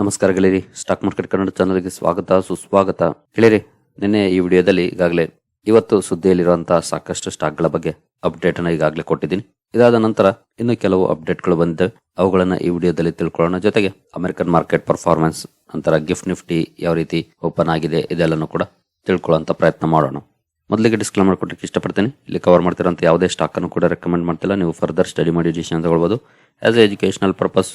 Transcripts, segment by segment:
ನಮಸ್ಕಾರ ಗೆಳೆಯರಿ. Stock market Kannada ಚಾನಲ್ಗೆ ಸ್ವಾಗತ, ಸುಸ್ವಾಗತ. ಗೆಳೆಯರಿ, ನಿನ್ನೆ ಈ ವಿಡಿಯೋದಲ್ಲಿ ಈಗಾಗಲೇ ಇವತ್ತು ಸುದ್ದಿಯಲ್ಲಿರುವಂತಹ ಸಾಕಷ್ಟು ಸ್ಟಾಕ್ಗಳ ಬಗ್ಗೆ ಅಪ್ಡೇಟ್ ಅನ್ನ ಈಗಾಗಲೇ ಕೊಟ್ಟಿದ್ದೀನಿ. ಇದಾದ ನಂತರ ಇನ್ನು ಕೆಲವು ಅಪ್ಡೇಟ್ಗಳು ಬಂದಿವೆ ಅವುಗಳನ್ನ ಈ ವಿಡಿಯೋದಲ್ಲಿ ತಿಳ್ಕೊಳ್ಳೋಣ. ಜೊತೆಗೆ ಅಮೆರಿಕನ್ ಮಾರ್ಕೆಟ್ ಪರ್ಫಾರ್ಮೆನ್ಸ್ ನಂತರ ಗಿಫ್ಟ್ ನಿಫ್ಟಿ ಯಾವ ರೀತಿ ಓಪನ್ ಆಗಿದೆ, ಇದೆಲ್ಲನೂ ಕೂಡ ತಿಳ್ಕೊಳ್ಳುವಂತ ಪ್ರಯತ್ನ ಮಾಡೋಣ. ಮೊದಲಿಗೆ ಡಿಸ್ಕ್ಲೇಮರ್ ಕೊಟ್ಟಕ್ಕೆ ಇಷ್ಟಪಡ್ತೀನಿ. ಇಲ್ಲಿ ಕವರ್ ಮಾಡ್ತಿರೋಂಥ ಯಾವುದೇ ಸ್ಟಾಕ್ ಅನ್ನು ಕೂಡ ರೆಕಮೆಂಡ್ ಮಾಡ್ತಿಲ್ಲ. ನೀವು ಫರ್ದರ್ ಸ್ಟಡಿ ಮಾಡಿ ಡಿಸಿಷನ್ ತಗೊಳ್ಬೋದು. ಆಸ್ ಎ ಎಜುಕೇಶನಲ್ ಪರ್ಪಸ್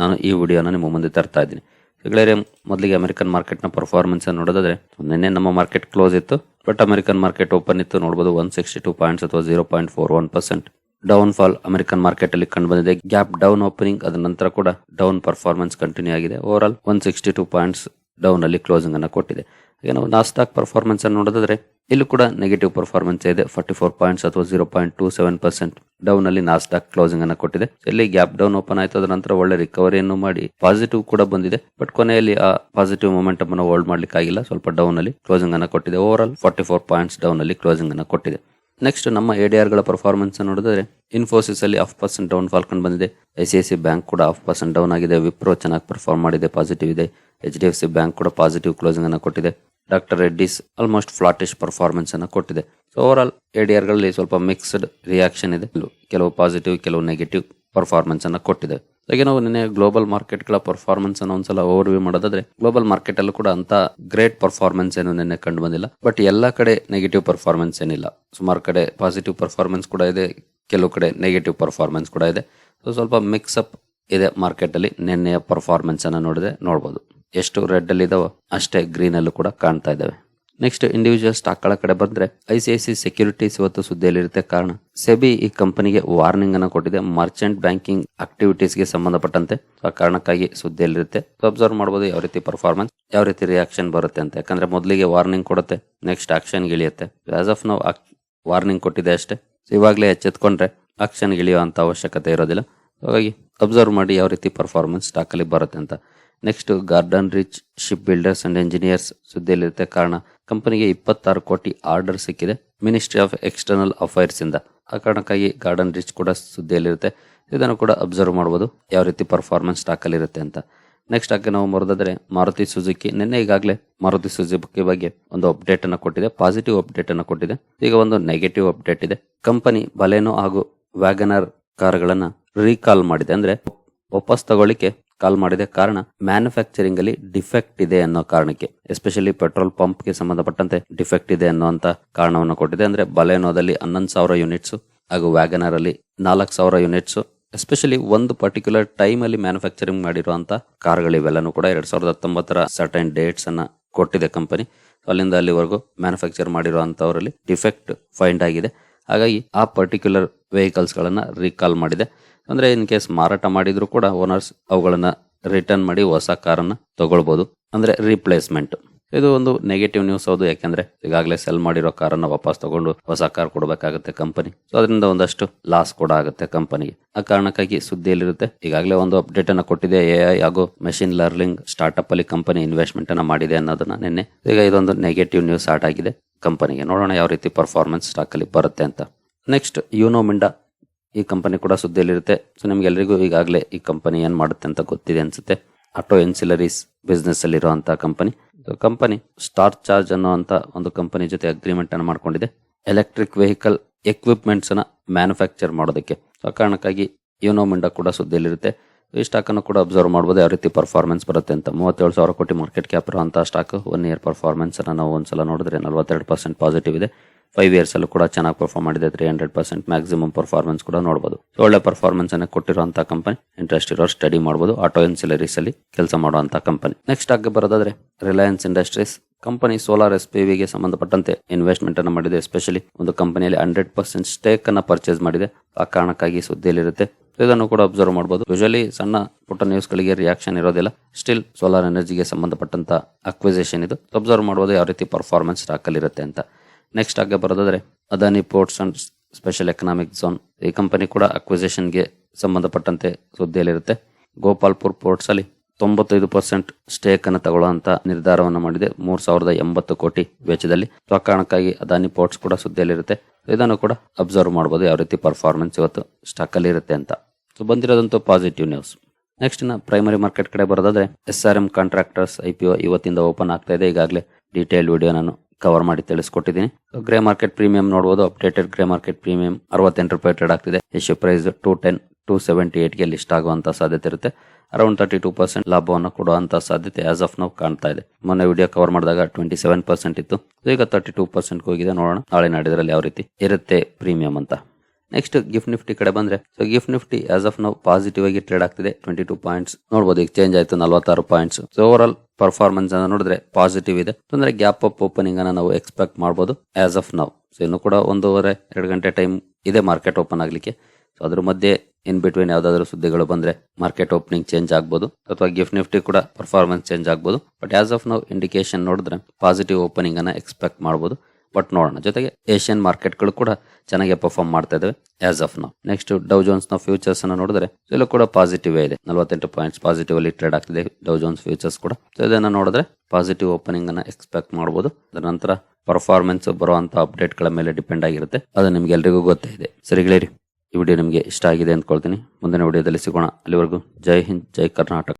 ನಾನು ಈ ವಿಡಿಯೋನ ನಿಮ್ಮ ಮುಂದೆ ತರ್ತಾ ಇದ್ದೀನಿ. ಗೆಳೆಯರೆ ಮೊದಲಿಗೆ ಅಮೆರಿಕನ್ ಮಾರ್ಕೆಟ್ನ ಪರ್ಫಾರ್ಮೆನ್ಸ್ ನೋಡೋದಾದ್ರೆ ನಿನ್ನೆ ನಮ್ಮ ಮಾರ್ಕೆಟ್ ಕ್ಲೋಸ್ ಇತ್ತು ಬಟ್ ಅಮೆರಿಕನ್ ಮಾರ್ಕೆಟ್ ಓಪನ್ ಇತ್ತು. ನೋಡಬಹುದು ಒನ್ ಸಿಕ್ಸ್ಟಿ ಟೂ ಪಾಯಿಂಟ್ಸ್ ಅಥವಾ zero point four one percent down fall American market ಅಲ್ಲಿ ಕಂಡು ಬಂದಿದೆ. ಗ್ಯಾಪ್ ಡೌನ್ ಓಪನಿಂಗ್ ಅದ ನಂತರ ಕೂಡ ಡೌನ್ ಪರ್ಫಾರ್ಮೆನ್ಸ್ ಕಂಟಿನ್ಯೂ ಆಗಿದೆ. Overall one sixty two points down ಅಲ್ಲಿ ಕ್ಲೋಸಿಂಗ್ ಅನ್ನು ಕೊಟ್ಟಿದೆ. ಈಗ ನಾವು ನಾಸ್ಟಾಕ್ ಪರ್ಫಾರ್ಮೆನ್ಸ್ ಅನ್ನು ನೋಡೋದಾದ್ರೆ ಇಲ್ಲೂ ಕೂಡ ನೆಗೆಟಿವ್ ಪರ್ಫಾರ್ಮೆನ್ಸ್ ಇದೆ. ಫಾರ್ಟಿ ಫೋರ್ ಪಾಯಿಂಟ್ಸ್ ಅಥವಾ zero point two seven percent down ಅಲ್ಲಿ ನಾಸ್ಟಾಕ್ ಕ್ಲೋಸಿಂಗ್ ಅನ್ನು ಕೊಟ್ಟಿದೆ. ಇಲ್ಲಿ ಗ್ಯಾಪ್ ಡೌನ್ ಓಪನ್ ಆಯಿತು. ಅದರ ನಂತರ ಒಳ್ಳೆ ರಿಕವರಿಯನ್ನು ಮಾಡಿ ಪಾಸಿಟಿವ್ ಕೂಡ ಬಂದಿದೆ. ಬಟ್ ಕೊನೆಯಲ್ಲಿ ಆ ಪಾಸಿಟಿವ್ ಮೊಮೆಂಟಮ್ ಅನ್ನು ಹೋಲ್ಡ್ ಮಾಡ್ಲಿಕ್ಕೆ ಆಗಿಲ್ಲ. ಸ್ವಲ್ಪ ಡೌನ್ ಅಲ್ಲಿ ಕ್ಲೋಸಿಂಗ್ ಅನ್ನು ಕೊಟ್ಟಿದೆ. Overall forty four points down ಅಲ್ಲಿ ಕ್ಲೋಸಿಂಗ್ ಅನ್ನು ಕೊಟ್ಟಿದೆ. ನೆಕ್ಸ್ಟ್ ನಮ್ಮ ಎಡಿಆರ್ಗಳ ಪರ್ಫಾರ್ಮೆನ್ಸ್ ನೋಡಿದ್ರೆ ಇನ್ಫೋಸಿಸ್ ಅಲ್ಲಿ ಹಾಫ್ ಪರ್ಸೆಂಟ್ ಡೌನ್ ಫಾಲ್ ಕಂಡು ಬಂದಿದೆ. I C I C bank ಕೂಡ ಹಾಫ್ ಪರ್ಸೆಂಟ್ ಡೌನ್ ಆಗಿದೆ. ವಿಪ್ರೋ ಚೆನ್ನಾಗಿ ಪರ್ಫಾರ್ಮ್ ಮಾಡಿದೆ ಪಾಸಿಟಿವ್ ಇದೆ. H D F C bank ಕೂಡ ಪಾಸಿಟಿವ್ ಕ್ಲೋಸಿಂಗ್ ಅನ್ನು ಕೊಟ್ಟಿದೆ. Doctor Reddy's almost flattish performance ಅನ್ನು ಕೊಟ್ಟಿದೆ. ಸೊ ಓವರ್ ಆಲ್ ಎಡಿಯರ್ಗಳಲ್ಲಿ ಸ್ವಲ್ಪ ಮಿಕ್ಸ್ಡ್ ರಿಯಾಕ್ಷನ್ ಇದೆ. ಕೆಲವು ಪಾಸಿಟಿವ್ ಕೆಲವು ನೆಗೆಟಿವ್ ಪರ್ಫಾರ್ಮೆನ್ಸ್ ಅನ್ನು ಕೊಟ್ಟಿದೆ. ಹಾಗೆ ನಾವು ನಿನ್ನೆ ಗ್ಲೋಬಲ್ ಮಾರ್ಕೆಟ್ಗಳ ಪರ್ಫಾರ್ಮೆನ್ಸ್ ಅನ್ನು ಒಂದ್ಸಲ ಓವರ್ ವ್ಯೂ ಮಾಡೋದಾದ್ರೆ ಗ್ಲೋಬಲ್ ಮಾರ್ಕೆಟ್ ಅಲ್ಲೂ ಕೂಡ ಅಂತ ಗ್ರೇಟ್ ಪರ್ಫಾರ್ಮೆನ್ಸ್ ಏನು ನಿನ್ನೆ ಕಂಡು ಬಂದಿಲ್ಲ. ಬಟ್ ಎಲ್ಲಾ ಕಡೆ ನೆಗೆಟಿವ್ ಪರ್ಫಾರ್ಮೆನ್ಸ್ ಏನಿಲ್ಲ. ಸುಮಾರು ಕಡೆ ಪಾಸಿಟಿವ್ ಪರ್ಫಾರ್ಮೆನ್ಸ್ ಕೂಡ ಇದೆ, ಕೆಲವು ಕಡೆ ನೆಗೆಟಿವ್ ಪರ್ಫಾರ್ಮೆನ್ಸ್ ಕೂಡ ಇದೆ. ಸೊ ಸ್ವಲ್ಪ ಮಿಕ್ಸ್ ಅಪ್ ಇದೆ ಮಾರ್ಕೆಟ್ ಅಲ್ಲಿ ನಿನ್ನೆಯ ಪರ್ಫಾರ್ಮೆನ್ಸ್ ಅನ್ನು ನೋಡಿದೆ ನೋಡಬಹುದು ಎಷ್ಟು ರೆಡ್ ಅಲ್ಲಿ ಇದಾವೋ ಅಷ್ಟೇ ಗ್ರೀನ್ ಅಲ್ಲೂ ಕೂಡ ಕಾಣ್ತಾ ಇದಾವೆ. ನೆಕ್ಸ್ಟ್ ಇಂಡಿವಿಜುವಲ್ ಸ್ಟಾಕ್ಗಳ ಕಡೆ ಬಂದ್ರೆ ಐಸಿಐಸಿ ಸೆಕ್ಯೂರಿಟೀಸ್ ಇವತ್ತು ಸುದ್ದಿಯಲ್ಲಿರುತ್ತೆ. ಕಾರಣ ಸೆಬಿ ಈ ಕಂಪನಿಗೆ ವಾರ್ನಿಂಗ್ ಅನ್ನು ಕೊಟ್ಟಿದೆ. ಮರ್ಚೆಂಟ್ ಬ್ಯಾಂಕಿಂಗ್ ಆಕ್ಟಿವಿಟೀಸ್ಗೆ ಸಂಬಂಧಪಟ್ಟಂತೆ. ಆ ಕಾರಣಕ್ಕಾಗಿ ಸುದ್ದಿಯಲ್ಲಿರುತ್ತೆ. ಅಬ್ಸರ್ವ್ ಮಾಡಬಹುದು ಯಾವ ರೀತಿ ಪರ್ಫಾರ್ಮೆನ್ಸ್ ಯಾವ ರೀತಿ ರಿಯಾಕ್ಷನ್ ಬರುತ್ತೆ ಅಂತ. ಯಾಕಂದ್ರೆ ಮೊದಲಿಗೆ ವಾರ್ನಿಂಗ್ ಕೊಡುತ್ತೆ ನೆಕ್ಸ್ಟ್ ಆಕ್ಷನ್ ಇಳಿಯುತ್ತೆ ಆಸ್ ಆಫ್ ನಾವು ವಾರ್ನಿಂಗ್ ಕೊಟ್ಟಿದೆ ಅಷ್ಟೇ. ಇವಾಗಲೇ ಎಚ್ಚೆತ್ಕೊಂಡ್ರೆ ಆಕ್ಷನ್ ಇಳಿಯುವಂತ ಅವಶ್ಯಕತೆ ಇರೋದಿಲ್ಲ. ಹಾಗಾಗಿ ಅಬ್ಸರ್ವ್ ಮಾಡಿ ಯಾವ ರೀತಿ ಪರ್ಫಾರ್ಮೆನ್ಸ್ ಸ್ಟಾಕ್ ಅಲ್ಲಿ ಬರುತ್ತೆ ಅಂತ. Next Garden Reach ship builders and engineers ಸುದ್ದಿಯಲ್ಲಿರುತ್ತೆ. ಕಾರಣ, ಕಂಪನಿಗೆ ಇಪ್ಪತ್ತಾರು ಕೋಟಿ ಆರ್ಡರ್ ಸಿಕ್ಕಿದೆ. ಮಿನಿಸ್ಟ್ರಿ ಆಫ್ ಎಕ್ಸ್ಟರ್ನಲ್ ಅಫೈರ್ಸ್ ಇಂದ. ಆ ಕಾರಣಕ್ಕಾಗಿ ಗಾರ್ಡನ್ ರಿಚ್ ಕೂಡ ಸುದ್ದಿಯಲ್ಲಿರುತ್ತೆ. ಇದನ್ನು ಕೂಡ ಅಬ್ಸರ್ವ್ ಮಾಡಬಹುದು ಯಾವ ರೀತಿ ಪರ್ಫಾರ್ಮೆನ್ಸ್ ಸ್ಟಾಕ್ ಅಲ್ಲಿ ಇರುತ್ತೆ ಅಂತ. ನೆಕ್ಸ್ಟ್ ಆಗಿ ನಾವು ಮರದಾದ್ರೆ ಮಾರುತಿ ಸುಜುಕಿ ನಿನ್ನೆ ಈಗಾಗಲೇ ಮಾರುತಿ ಸುಜುಕಿ ಬಗ್ಗೆ ಒಂದು ಅಪ್ಡೇಟ್ ಅನ್ನು ಕೊಟ್ಟಿದೆ. ಪಾಸಿಟಿವ್ ಅಪ್ಡೇಟ್ ಅನ್ನು ಕೊಟ್ಟಿದೆ. ಈಗ ಒಂದು ನೆಗೆಟಿವ್ ಅಪ್ಡೇಟ್ ಇದೆ. ಕಂಪನಿ ಬಲೆನೋ ಹಾಗೂ ವ್ಯಾಗನರ್ ಕಾರ್ಗಳನ್ನ ರೀಕಾಲ್ ಮಾಡಿದೆ. ಅಂದ್ರೆ ವಾಪಸ್ ತಗೊಳ್ಳಿಕ್ಕೆ ಕಾಲ್ ಮಾಡಿದೆ. ಕಾರಣ ಮ್ಯಾನುಫ್ಯಾಕ್ಚರಿಂಗ್ ಅಲ್ಲಿ ಡಿಫೆಕ್ಟ್ ಇದೆ ಅನ್ನೋ ಕಾರಣಕ್ಕೆ. ಎಸ್ಪೆಷಲಿ ಪೆಟ್ರೋಲ್ ಪಂಪ್ಗೆ ಸಂಬಂಧಪಟ್ಟಂತೆ ಡಿಫೆಕ್ಟ್ ಇದೆ ಅನ್ನುವಂತ ಕಾರಣವನ್ನು ಕೊಟ್ಟಿದೆ. ಅಂದ್ರೆ ಬಲೆನೋದಲ್ಲಿ ಹನ್ನೊಂದು ಸಾವಿರ ಯೂನಿಟ್ಸ್ ಹಾಗೂ ವ್ಯಾಗನರ್ ಅಲ್ಲಿ ನಾಲ್ಕು ಸಾವಿರ ಯೂನಿಟ್ಸ್. ಎಸ್ಪೆಷಲಿ ಒಂದು ಪರ್ಟಿಕ್ಯುಲರ್ ಟೈಮ್ ಅಲ್ಲಿ ಮ್ಯಾನುಫ್ಯಾಕ್ಚರಿಂಗ್ ಮಾಡಿರುವಂತ ಕಾರ್ಗಳಿವೆಲ್ಲನೂ ಕೂಡ ಎರಡ್ ಸಾವಿರದ ಹತ್ತೊಂಬತ್ತರ ಸರ್ಟೈನ್ ಡೇಟ್ಸ್ ಅನ್ನ ಕೊಟ್ಟಿದೆ ಕಂಪನಿ. ಅಲ್ಲಿಂದ ಅಲ್ಲಿವರೆಗೂ ಮ್ಯಾನುಫ್ಯಾಕ್ಚರ್ ಮಾಡಿರುವಂತವರಲ್ಲಿ ಡಿಫೆಕ್ಟ್ ಫೈಂಡ್ ಆಗಿದೆ. ಹಾಗಾಗಿ ಆ ಪರ್ಟಿಕ್ಯುಲರ್ ವೆಹಿಕಲ್ಸ್ ಗಳನ್ನ ರೀಕಾಲ್ ಮಾಡಿದೆ. ಅಂದ್ರೆ ಇನ್ ಕೇಸ್ ಮಾರಾಟ ಮಾಡಿದ್ರು ಕೂಡ ಓನರ್ಸ್ ಅವುಗಳನ್ನು ರಿಟರ್ನ್ ಮಾಡಿ ಹೊಸ ಕಾರನ್ನು ತಗೊಳ್ಬೋದು. ಅಂದ್ರೆ ರೀಪ್ಲೇಸ್ಮೆಂಟ್ ಇದು ಒಂದು ನೆಗೆಟಿವ್ ನ್ಯೂಸ್ ಹೌದು. ಯಾಕೆಂದ್ರೆ ಈಗಾಗಲೇ ಸೆಲ್ ಮಾಡಿರೋ ಕಾರನ್ನು ವಾಪಸ್ ತಗೊಂಡು ಹೊಸ ಕಾರ್ ಕೊಡಬೇಕಾಗುತ್ತೆ ಕಂಪನಿ ಸೊ ಅದರಿಂದ ಒಂದಷ್ಟು ಲಾಸ್ ಕೂಡ ಆಗುತ್ತೆ ಕಂಪನಿಗೆ ಆ ಕಾರಣಕ್ಕಾಗಿ ಸುದ್ದಿಯಲ್ಲಿರುತ್ತೆ. ಈಗಾಗಲೇ ಒಂದು ಅಪ್ಡೇಟ್ ಅನ್ನು ಕೊಟ್ಟಿದೆ ಎ ಐ ಹಾಗೂ ಮೆಷಿನ್ ಲರ್ನಿಂಗ್ ಸ್ಟಾರ್ಟ್ಅಪ್ ಅಲ್ಲಿ ಕಂಪನಿ ಇನ್ವೆಸ್ಟ್ಮೆಂಟ್ ಅನ್ನು ಮಾಡಿದೆ ಅನ್ನೋದನ್ನ ನಿನ್ನೆ. ಈಗ ಇದೊಂದು ನೆಗೆಟಿವ್ ನ್ಯೂಸ್ ಸ್ಟಾರ್ಟ್ ಆಗಿದೆ ಕಂಪನಿಗೆ ನೋಡೋಣ ಯಾವ ರೀತಿ ಪರ್ಫಾರ್ಮೆನ್ಸ್ ಸ್ಟಾಕ್ ಅಲ್ಲಿ ಬರುತ್ತೆ ಅಂತ. ನೆಕ್ಸ್ಟ್ ಯೂನೋ ಮಿಂಡಾ ಈ ಕಂಪನಿ ಕೂಡ ಸುದ್ದಿಯಲ್ಲಿರುತ್ತೆ. ಸೊ ನಿಮ್ಗೆಲ್ಲರಿಗೂ ಈಗಾಗಲೇ ಈ ಕಂಪನಿ ಏನು ಮಾಡುತ್ತೆ ಅಂತ ಗೊತ್ತಿದೆ ಅನ್ಸುತ್ತೆ. ಆಟೋ ಎನ್ಸಿಲರೀಸ್ ಬಿಸ್ನೆಸ್ ಅಲ್ಲಿ ಇರುವಂತ ಕಂಪನಿ ಕಂಪನಿ ಸ್ಟಾರ್ ಚಾರ್ಜ್ ಅನ್ನುವಂತ ಒಂದು ಕಂಪನಿ ಜೊತೆ ಅಗ್ರಿಮೆಂಟ್ ಅನ್ನು ಮಾಡ್ಕೊಂಡಿದೆ. ಎಲೆಕ್ಟ್ರಿಕ್ ವೆಹಿಕಲ್ ಎಕ್ವಿಪ್ಮೆಂಟ್ಸ್ ಅನ್ನ ಮ್ಯಾನುಫ್ಯಾಕ್ಚರ್ ಮಾಡೋದಕ್ಕೆ. ಆ ಕಾರಣಕ್ಕಾಗಿ ಯೂನೋ ಮಿಂಡಾ ಕೂಡ ಸುದ್ದಿಯಲ್ಲಿರುತ್ತೆ. ಈ ಸ್ಟಾಕ್ ಅನ್ನು ಕೂಡ ಅಬ್ಸರ್ವ್ ಮಾಡಬಹುದು ಯಾವ ರೀತಿ ಪರ್ಫಾರ್ಮೆನ್ಸ್ ಬರುತ್ತೆ ಅಂತ. ಮೂವತ್ತೇಳು ಸಾವಿರ ಕೋಟಿ ಮಾರ್ಕೆಟ್ ಕ್ಯಾಪ್ ಇರುವಂತಹ ಸ್ಟಾಕ್ ಒನ್ ಇಯರ್ ಪರ್ಫಾರ್ಮೆನ್ಸ್ ಅನ್ನ ನಾವು ಒಂದ್ಸಲ ನೋಡಿದ್ರೆ ನಲವತ್ತೆರಡು ಪರ್ಸೆಂಟ್ ಪಾಸಿಟಿವ್ ಇದೆ. ಫೈವ್ ಇಯರ್ಸ್ ಅಲ್ಲೂ ಕೂಡ ಚೆನ್ನಾಗಿ ಪರ್ಫಾರ್ಮ್ ಮಾಡಿದೆ three hundred percent maximum performance ಕೂಡ ನೋಡಬಹುದು ಒಳ್ಳೆ ಪರ್ಫಾರ್ಮೆನ್ಸ್ ಅನ್ನು ಕೊಟ್ಟಿರುವಂತಹ ಕಂಪನಿ ಇಂಟ್ರೆಸ್ಟ್ ಇರೋರು ಸ್ಟಡಿ ಮಾಡಬಹುದು ಆಟೋ ಇನ್ಸಿಲರೀಸ್ ಅಲ್ಲಿ ಕೆಲಸ ಮಾಡುವಂತಹ ಕಂಪನಿ ನೆಕ್ಸ್ಟ್ ಆಗಿ ಬರೋದಾದ್ರೆ Reliance Industries company solar S P ಗೆ ಸಂಬಂಧಪಟ್ಟಂತೆ ಇನ್ವೆಸ್ಟ್ಮೆಂಟ್ ಅನ್ನು ಮಾಡಿದೆ. ಎಸ್ಪೆಷಲಿ ಒಂದು ಕಂಪನಿಯಲ್ಲಿ ಹಂಡ್ರೆಡ್ ಪರ್ಸೆಂಟ್ ಸ್ಟೇಕ್ ಅನ್ನ ಪರ್ಚೇಸ್ ಮಾಡಿದೆ. ಆ ಕಾರಣಕ್ಕಾಗಿ ಸುದ್ದಿಯಲ್ಲಿರುತ್ತೆ. ಇದನ್ನು ಕೂಡ ಅಬ್ಸರ್ವ್ ಮಾಡಬಹುದು ಯೂಶಲಿ ಸಣ್ಣ ಪುಟ್ಟ ನ್ಯೂಸ್ ಗಳಿಗೆ ರಿಯಾಕ್ಷನ್ ಇರೋದಿಲ್ಲ. ಸ್ಟಿಲ್ ಸೋಲಾರ್ ಎನರ್ಜಿಗೆ ಸಂಬಂಧಪಟ್ಟಂತ ಅಕ್ವಿಸೇಷನ್ ಇದು. ಅಬ್ಸರ್ವ್ ಮಾಡಬಹುದು ಯಾವ ರೀತಿ ಪರ್ಫಾರ್ಮೆನ್ಸ್ ಸ್ಟಾಕ್ ಅಲ್ಲಿ ಇರುತ್ತೆ ಅಂತ. ನೆಕ್ಸ್ಟ್ ಹಾಗೆ ಬರೋದಾದ್ರೆ Adani ports and special economic zone ಈ ಕಂಪನಿ ಕೂಡ ಅಕ್ವಿಸೇಷನ್ಗೆ ಸಂಬಂಧಪಟ್ಟಂತೆ ಸುದ್ದಿಯಲ್ಲಿರುತ್ತೆ. ಗೋಪಾಲ್ಪುರ್ ಪೋರ್ಟ್ಸ್ ಅಲ್ಲಿ ತೊಂಬತ್ತೈದು ಪರ್ಸೆಂಟ್ ಸ್ಟೇಕ್ ಅನ್ನು ತಗೊಳ್ಳುವಂತ ನಿರ್ಧಾರವನ್ನು ಮಾಡಿದೆ. ಮೂರ್ ಸಾವಿರದ ಎಂಬತ್ತು ಕೋಟಿ ವೆಚ್ಚದಲ್ಲಿ. ಆ ಕಾರಣಕ್ಕಾಗಿ ಅದಾನಿ ಪೋರ್ಟ್ಸ್ ಕೂಡ ಸುದ್ದಿಯಲ್ಲಿರುತ್ತೆ. ಇದನ್ನು ಕೂಡ ಅಬ್ಸರ್ವ್ ಮಾಡಬಹುದು ಯಾವ ರೀತಿ ಪರ್ಫಾರ್ಮೆನ್ಸ್ ಇವತ್ತು ಸ್ಟಾಕ್ ಅಲ್ಲಿ ಇರುತ್ತೆ ಅಂತ. ಸೊ ಬಂದಿರೋದಂತೂ ಪಾಸಿಟಿವ್ ನ್ಯೂಸ್ ನೆಕ್ಸ್ಟ್ನ ಪ್ರೈಮರಿ ಮಾರ್ಕೆಟ್ ಕಡೆ ಬರೋದಾದ್ರೆ S R M contractors I P O ಇವತ್ತಿಂದ ಓಪನ್ ಆಗ್ತಾ ಇದೆ. ಈಗಾಗಲೇ ಡೀಟೇಲ್ ವಿಡಿಯೋ ನಾನು ಕವರ್ ಮಾಡಿ ತಿಳಿಸ್ಕೊಟ್ಟಿದ್ದೀನಿ. ಗ್ರೇ ಮಾರ್ಕೆಟ್ ಪ್ರೀಮಿಯಂ ನೋಡಬಹುದು ಅಪ್ಡೇಟೆಡ್ ಗ್ರೇ ಮಾರ್ಕೆಟ್ ಪ್ರೀಮಿಯಂ ಅರವತ್ತೆಂಟು ರೂಪಾಯಿ ಟ್ರೇಡ್ ಆಗ್ತಿದೆ. Issue price two ten two seventy ಏಟ್ಗೆ list ಆಗುವಂತ ಸಾಧ್ಯತೆ ಇರುತ್ತೆ. ಅರೌಂಡ್ ತರ್ಟಿ ಟೂ ಪರ್ಸೆಂಟ್ ಲಾಭವನ್ನು ಕೊಡುವಂತ ಸಾಧ್ಯತೆ ಆಸ್ ಆಫ್ ನಾವು ಕಾಣ್ತಾ ಇದೆ. ಮೊನ್ನೆ ವಿಡಿಯೋ ಕವರ್ ಮಾಡಿದಾಗ ಟ್ವೆಂಟಿ ಸೆವೆನ್ ಪರ್ಸೆಂಟ್ ಇತ್ತು ಈಗ ತರ್ಟಿ ಟೂ ಪರ್ಸೆಂಟ್ ಹೋಗಿದೆ. ನೋಡೋಣ ನಾಳೆ ನಾಡಿದ್ರಲ್ಲಿ ಯಾವ ರೀತಿ ಇರುತ್ತೆ ಪ್ರೀಮಿಯಂ ಅಂತ. ನೆಕ್ಸ್ಟ್ ಗಿಫ್ಟ್ ನಿಫ್ಟಿ ಕಡೆ ಬಂದ್ರೆ so gift nifty as of ನಾವು ಪಾಸಿಟಿವ್ ಆಗಿ ಟ್ರೇಡ್ ಆಗ್ತಿದೆ. ಟ್ವೆಂಟಿ ಟೂ ಪಾಯಿಂಟ್ಸ್ ನೋಡಬಹುದು ಈಗ ಚೇಂಜ್ ಆಯ್ತು, ನಲವತ್ತಾರು points so over all performance ಅನ್ನ ನೋಡಿದ್ರೆ ಪಾಸಿಟಿವ್ ಇದೆ. ಅಂದ್ರೆ ಗ್ಯಾಪ್ ಅಪ್ ಓಪನಿಂಗ್ ಅನ್ನ ನಾವು ಎಕ್ಸ್ಪೆಕ್ಟ್ ಮಾಡಬಹುದು ಆಸ್ ಆಫ್ ನಾವು ಸೊ ಇನ್ನು ಕೂಡ ಒಂದೂವರೆ, ಎರಡು ಗಂಟೆ ಟೈಮ್ ಇದೆ ಮಾರ್ಕೆಟ್ ಓಪನ್ ಆಗ್ಲಿಕ್ಕೆ. ಸೊ ಅದ್ರ ಮಧ್ಯೆ ಇನ್ ಬಿಟ್ವೀನ್ ಯಾವ್ದಾದ್ರು ಸುದ್ದಿಗಳು ಬಂದ್ರೆ ಮಾರ್ಕೆಟ್ ಓಪನಿಂಗ್ ಚೇಂಜ್ ಆಗ್ಬೋದು. ಅಥವಾ ಗಿಫ್ಟ್ ನಿಫ್ಟಿ ಕೂಡ ಪರ್ಫಾರ್ಮೆನ್ಸ್ ಚೇಂಜ್ ಆಗ್ಬೋದು. ಬಟ್ ಆಸ್ ಆಫ್ ನಾವು ಇಂಡಿಕೇಶನ್ ನೋಡಿದ್ರೆ ಪಾಸಿಟಿವ್ ಓಪನಿಂಗ್ ಅನ್ನ ಎಕ್ಸ್ಪೆಕ್ಟ್ ಮಾಡಬಹುದು ಬಟ್ ನೋಡೋಣ. ಜೊತೆಗೆ ಏಷ್ಯನ್ ಮಾರ್ಕೆಟ್ಗಳು ಕೂಡ ಚೆನ್ನಾಗಿ ಪರ್ಫಾರ್ಮ್ ಮಾಡ್ತಾ ಇದಾವೆ ಆಸ್ ಆಫ್ ನಾವು ನೆಕ್ಸ್ಟ್ ಡೌ ಜೋನ್ಸ್ನ ಫ್ಯೂಚರ್ಸ್ ಅನ್ನು ನೋಡಿದ್ರೆ ಇಲ್ಲೂ ಕೂಡ ಪಾಸಿಟಿವ್ ಇದೆ. ನಲವತ್ತೆಂಟು ಪಾಯಿಂಟ್ಸ್ ಪಾಸಿಟಿವ್ ಅಲ್ಲಿ ಟ್ರೇಡ್ ಆಗ್ತಿದೆ. ಡೌ ಜೋನ್ಸ್ ಫ್ಯೂಚರ್ಸ್ ಕೂಡ. ಸೊ ಇದನ್ನು ನೋಡಿದ್ರೆ ಪಾಸಿಟಿವ್ ಓಪನಿಂಗ್ ಅನ್ನ ಎಕ್ಸ್ಪೆಕ್ಟ್ ಮಾಡಬಹುದು ಅದರ ನಂತರ ಪರ್ಫಾರ್ಮೆನ್ಸ್ ಬರುವಂತ ಅಪ್ಡೇಟ್ಗಳ ಮೇಲೆ ಡಿಪೆಂಡ್ ಆಗಿರುತ್ತೆ. ಅದು ನಿಮ್ಗೆ ಎಲ್ರಿಗೂ ಗೊತ್ತೇ ಇದೆ. ಸರಿ ಈ ವಿಡಿಯೋ ನಿಮಗೆ ಇಷ್ಟ ಆಗಿದೆ ಅಂದ್ಕೊಳ್ತೀನಿ. ಮುಂದಿನ ವಿಡಿಯೋದಲ್ಲಿ ಸಿಗೋಣ. ಅಲ್ಲಿವರೆಗೂ ಜೈ ಹಿಂದ್, ಜೈ ಕರ್ನಾಟಕ.